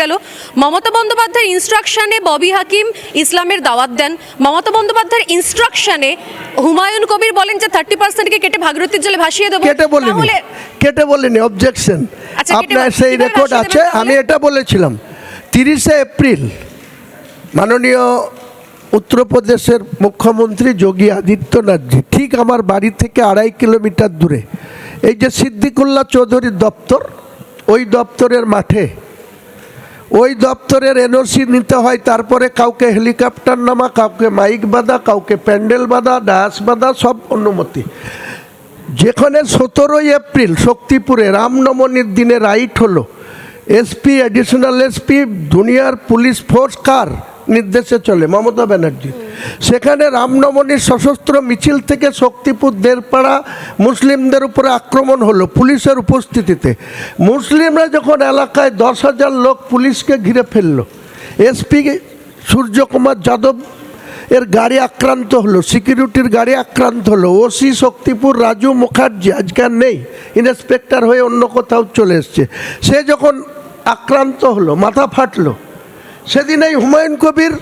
গেল। মমতা বন্দ্যোপাধ্যায়ের ইনস্ট্রাকশনে ববি হাকিম ইসলামের দাওয়াত দেন। মমতা বন্দ্যোপাধ্যায়ের ইনস্ট্রাকশনে হুমায়ুন কবির বলেন যে থার্টি পার্সেন্টকে কেটে ভাগীরথীর জলে ভাসিয়ে দেবো। কেটে বলিনি। কেটে বলিনি অবজেকশন আচ্ছা, আপনার সেই রেকর্ড আছে? আমি এটা বলেছিলাম। তিরিশে এপ্রিল মাননীয় উত্তরপ্রদেশের মুখ্যমন্ত্রী যোগী আদিত্যনাথজি ঠিক আমার বাড়ি থেকে আড়াই কিলোমিটার দূরে এই যে সিদ্দিকুল্লাহ চৌধুরীর দপ্তর ওই দপ্তরের মাঠে ওই দপ্তরের এনওসি নিতে হয়, তারপরে কাউকে হেলিকপ্টার নামা, কাউকে মাইক বাঁধা, কাউকে প্যান্ডেল বাঁধা, ডাস বাঁধা, সব অনুমতি। যেখানে সতেরোই এপ্রিল শক্তিপুরে রামনবমীর দিনে রাইট হলো, এসপি অ্যাডিশনাল এসপি, দুনিয়ার পুলিশ ফোর্স কার নির্দেশে চলে? মমতা ব্যানার্জি সেখানে রামনবমীর সশস্ত্র মিছিল থেকে শক্তিপুর দেড়পাড়া মুসলিমদের উপরে আক্রমণ হলো পুলিশের উপস্থিতিতে। মুসলিমরা যখন এলাকায় দশ হাজার লোক পুলিশকে ঘিরে ফেলল। এসপি সূর্যকুমার যাদব এর গাড়ি আক্রান্ত হলো, সিকিউরিটির গাড়ি আক্রান্ত হলো। ওসি শক্তিপুর রাজু মুখার্জি, আজকে নেই, ইন্সপেক্টর হয়ে অন্য কোথাও চলে এসছে। সে যখন আক্রান্ত হলো, মাথা ফাটলো, সেদিন এই হুমায়ুন কবির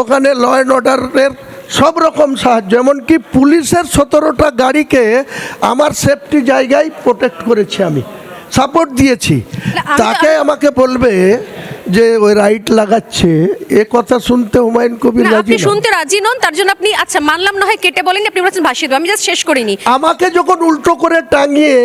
ওখানে ল অ্যান্ড অর্ডারের সব রকম সাহায্য এমনকি পুলিশের সতেরোটা গাড়িকে আমার সেফটি জায়গায় প্রোটেক্ট করেছি আমি সাপোর্ট দিয়েছি। তাকে আমাকে বলবে যে ওই রাইট লাগাচ্ছে। এ কথা শুনতে হুমায়ুন কবির রাজি আপনি শুনতে রাজি নন তার জন্য আপনি আচ্ছা মানলাম না হয় কেটে বলেন আপনি বলেছেন ভাসিয়ে দেবো আমি জাস্ট শেষ করিনি। আমাকে যখন উল্টো করে টাঙিয়ে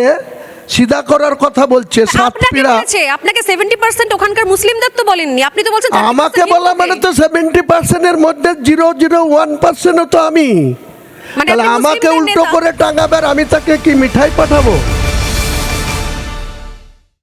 সিধা করার কথা বলছে সাত আপনাকে পিড়া। বলেছে আপনাকে সেভেন্টি পার্সেন্ট ওখানকার মুসলিমদের তো বলেননি আপনি তো বলছেন আমাকে বলা মানে তো সেভেন্টি পার্সেন্টের মধ্যে জিরো জিরো ওয়ান পার্সেন্টও তো আমি। মানে আমাকে উল্টো করে টাঙাবার আমি তাকে কি মিঠাই পাঠাবো?